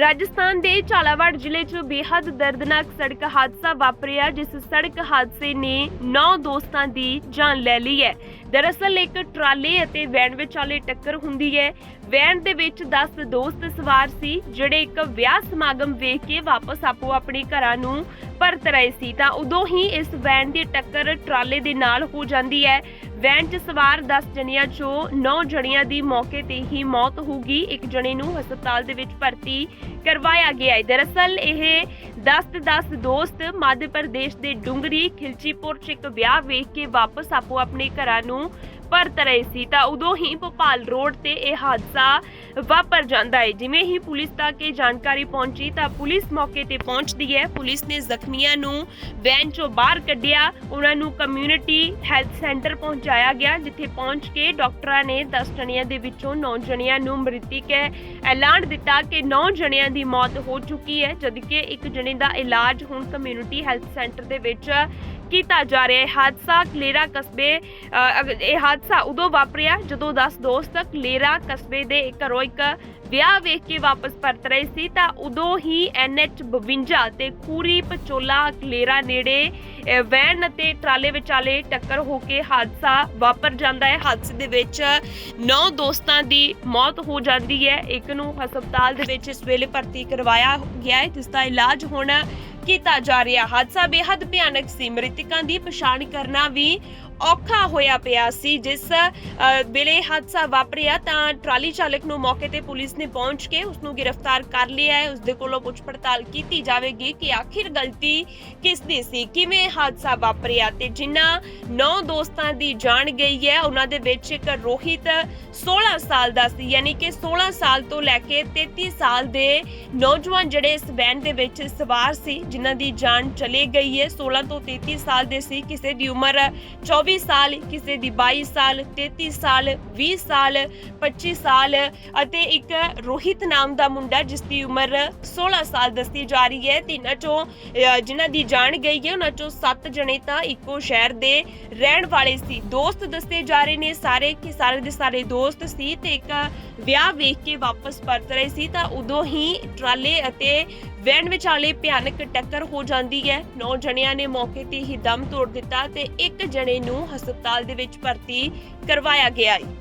ਰਾਜਸਥਾਨ ਦੇ ਝਾਲਾਵਾੜ ਜ਼ਿਲ੍ਹੇ 'ਚ ਬੇਹੱਦ ਦਰਦਨਾਕ ਸੜਕ ਹਾਦਸਾ ਵਾਪਰਿਆ, ਜਿਸ ਸੜਕ ਹਾਦਸੇ ਨੇ 9 ਦੋਸਤਾਂ ਦੀ ਜਾਨ ਲੈ ਲਈ ਹੈ। ਦਰਅਸਲ ਇੱਕ ਟਰਾਲੇ ਅਤੇ ਵੈਨ ਵਿਚਾਲੇ ਟੱਕਰ ਹੁੰਦੀ ਹੈ। ਵੈਨ ਦੇ ਵਿੱਚ 10 ਦੋਸਤ ਸਵਾਰ ਸੀ, ਜਿਹੜੇ ਇੱਕ ਵਿਆਹ ਸਮਾਗਮ ਵੇਖ ਕੇ ਵਾਪਸ ਆਪੋ ਆਪਣੇ ਘਰਾਂ ਨੂੰ ਪਰਤ ਰਹੇ ਸੀ। ਤਾਂ ਉਦੋਂ ਹੀ ਇਸ ਵੈਨ ਦੀ ਟੱਕਰ ਟਰਾਲੇ ਦੇ ਨਾਲ ਹੋ ਜਾਂਦੀ ਹੈ। ਵੈਨ 'ਚ ਸਵਾਰ 10 ਜਣਿਆਂ ਚੋਂ 9 ਜਣਿਆਂ ਦੀ ਮੌਕੇ ਤੇ ਹੀ ਮੌਤ ਹੋ ਗਈ। ਇੱਕ ਜਣੇ ਨੂੰ ਹਸਪਤਾਲ ਦੇ ਵਿੱਚ ਭਰਤੀ ਕਰਵਾਇਆ ਗਿਆ ਹੈ। ਦਰਅਸਲ ਇਹ 10 ਤੇ 10 ਦੋਸਤ, ਮੱਧ ਪ੍ਰਦੇਸ਼ ਦੇ ਡੁੰਗਰੀ ਖਿਲਚੀਪੁਰ 'ਚ ਇੱਕ ਵਿਆਹ ਵੇਖ ਕੇ ਵਾਪਸ ਆਪੋ ਆਪਣੇ ਘਰਾਂ ਨੂੰ ਪਰਤ ਰਹੇ ਸੀ ਤਾਂ ਉਦੋਂ ਹੀ ਭੋਪਾਲ ਰੋਡ ਤੇ ਇਹ ਹਾਦਸਾ ਵਾਪਰ ਜਾਂਦਾ ਹੈ। ਜਿਵੇਂ ਹੀ ਪੁਲਿਸ ਤੱਕ ਇਹ ਜਾਣਕਾਰੀ ਪਹੁੰਚੀ ਤਾਂ ਪੁਲਿਸ ਮੌਕੇ ਤੇ ਪਹੁੰਚਦੀ ਹੈ। ਪੁਲਿਸ ਨੇ ਜ਼ਖਮੀਆਂ ਨੂੰ ਵੈਨ ਚੋਂ ਬਾਹਰ ਕੱਢਿਆ। ਉਹਨਾਂ ਨੂੰ ਕਮਿਊਨਿਟੀ ਹੈਲਥ ਸੈਂਟਰ ਪਹੁੰਚਾਇਆ ਗਿਆ, ਜਿੱਥੇ ਪਹੁੰਚ ਕੇ ਡਾਕਟਰਾਂ ਨੇ 10 ਜਣਿਆਂ ਦੇ ਵਿੱਚੋਂ 9 ਜਣਿਆਂ ਨੂੰ ਮ੍ਰਿਤਕ ਐਲਾਨ ਦਿੱਤਾ ਕਿ 9 ਜਣਿਆਂ ਦੀ ਮੌਤ ਹੋ ਚੁੱਕੀ ਹੈ, ਜਦਕਿ ਇੱਕ ਜਣੇ ਦਾ ਇਲਾਜ ਹੁਣ ਕਮਿਊਨਿਟੀ ਹੈਲਥ ਸੈਂਟਰ ਦੇ ਵਿੱਚ ਕੀਤਾ ਜਾ ਰਿਹਾ ਹੈ। ਹਾਦਸਾ ਕਲੇਰਾ ਕਸਬੇ ਇਹ ਹਾਦਸਾ ਉਦੋਂ ਵਾਪਰਿਆ ਜਦੋਂ 10 ਦੋਸਤ ਕਲੇਰਾ ਕਸਬੇ ਦੇ ਘਰੋਂ ਇੱਕ ਵਿਆਹ ਵੇਖ ਕੇ ਵਾਪਸ ਪਰਤ ਰਹੇ ਸੀ। ਤਾਂ ਉਦੋਂ ਹੀ NH 52 ਤੇ ਖੂਰੀ ਪਚੋਲਾ ਕਲੇਰਾ ਨੇੜੇ ਵੈਨ ਅਤੇ ਟਰਾਲੇ ਵਿਚਾਲੇ ਟੱਕਰ ਹੋ ਕੇ ਹਾਦਸਾ ਵਾਪਰ ਜਾਂਦਾ ਹੈ। ਹਾਦਸੇ ਦੇ ਵਿੱਚ 9 ਦੋਸਤਾਂ ਦੀ ਮੌਤ ਹੋ ਜਾਂਦੀ ਹੈ। ਇੱਕ ਨੂੰ ਹਸਪਤਾਲ ਦੇ ਵਿੱਚ ਇਸ ਵੇਲੇ ਭਰਤੀ ਕਰਵਾਇਆ ਗਿਆ ਹੈ, ਜਿਸ ਦਾ ਇਲਾਜ ਹੁਣ ਕੀਤਾ ਜਾ ਰਿਹਾ। ਹਾਦਸਾ ਬੇहद ਭਿਆਨਕ ਸੀ। ਮ੍ਰਿਤਕਾਂ ਦੀ ਪਛਾਣ ਕਰਨਾ ਵੀ ਔਖਾ ਹੋਇਆ ਪਿਆ ਸੀ। ਜਿਸ ਵੇਲੇ ਹਾਦਸਾ ਵਾਪਰਿਆ ਤਾਂ ਟਰਾਲੀ ਚਾਲਕ ਨੂੰ ਮੌਕੇ ਤੇ ਪੁਲਿਸ ਨੇ ਪਹੁੰਚ ਕੇ ਉਸ ਨੂੰ ਗ੍ਰਿਫਤਾਰ ਕਰ ਲਿਆ ਹੈ। ਉਸ ਦੇ ਕੋਲੋਂ ਪੁੱਛ ਪੜਤਾਲ ਕੀਤੀ ਜਾਵੇਗੀ ਕਿ ਆਖਿਰ ਗਲਤੀ ਕਿਸ ਦੀ ਸੀ, ਕਿਵੇਂ ਹਾਦਸਾ ਵਾਪਰਿਆ ਤੇ ਜਿਨ੍ਹਾਂ ਨੌ ਦੋਸਤਾਂ ਦੀ ਜਾਨ ਗਈ ਹੈ, ਉਹਨਾਂ ਦੇ ਵਿੱਚ ਇੱਕ ਰੋਹਿਤ 16 ਸਾਲ ਦਾ ਸੀ। ਯਾਨੀ ਕਿ 16 ਸਾਲ ਤੋਂ ਲੈ ਕੇ 33 ਸਾਲ ਦੇ ਨੌਜਵਾਨ ਜਿਹੜੇ ਇਸ ਵੈਨ ਦੇ ਵਿੱਚ ਸਵਾਰ ਸੀ ਜਿਨ੍ਹਾਂ ਦੀ ਜਾਨ ਚਲੇ ਗਈ ਹੈ। 16 ਤੋਂ 33 ਸਾਲ ਦੇ ਸੀ। ਕਿਸੇ ਦੀ ਉਮਰ 24 ਸਾਲ, ਕਿਸੇ ਦੀ 22 ਸਾਲ 33 ਸਾਲ 20 ਸਾਲ 25 ਸਾਲ ਅਤੇ ਇੱਕ ਰੋਹਿਤ ਨਾਮ ਦਾ ਮੁੰਡਾ ਜਿਸ ਦੀ ਉਮਰ 16 ਸਾਲ ਦੱਸੀ ਜਾ ਰਹੀ ਹੈ। ਤਿੰਨਾਂ ਚੋਂ ਜਿਨ੍ਹਾਂ ਦੀ ਜਾਨ ਗਈ ਹੈ, ਉਹਨਾਂ ਚੋਂ 7 ਜਣੇ ਤਾਂ ਇੱਕੋ ਸ਼ਹਿਰ ਦੇ ਰਹਿਣ ਵਾਲੇ ਸੀ। ਦੋਸਤ ਦੱਸੇ ਜਾ ਰਹੇ ਨੇ ਸਾਰੇ ਕਿ ਸਾਰੇ ਦੇ ਸਾਰੇ ਦੋਸਤ ਸੀ ਤੇ ਇੱਕ ਵਿਆਹ ਵੇਖ ਕੇ ਵਾਪਸ ਪਰਤ ਰਹੇ ਸੀ। ਤਾਂ ਉਦੋਂ ਹੀ ਟਰਾਲੇ ਅਤੇ ਵੈਨ ਵਿਚਾਲੇ ਭਿਆਨਕ ਟੱਕਰ ਹੋ ਜਾਂਦੀ ਹੈ। ਨੌ ਜਣਿਆਂ ਨੇ ਮੌਕੇ ਤੇ ਹੀ ਦਮ ਤੋੜ ਦਿੱਤਾ ਤੇ ਇੱਕ ਜਣੇ ਨੂੰ ਹਸਪਤਾਲ ਦੇ ਵਿੱਚ ਭਰਤੀ ਕਰਵਾਇਆ ਗਿਆ ਹੈ।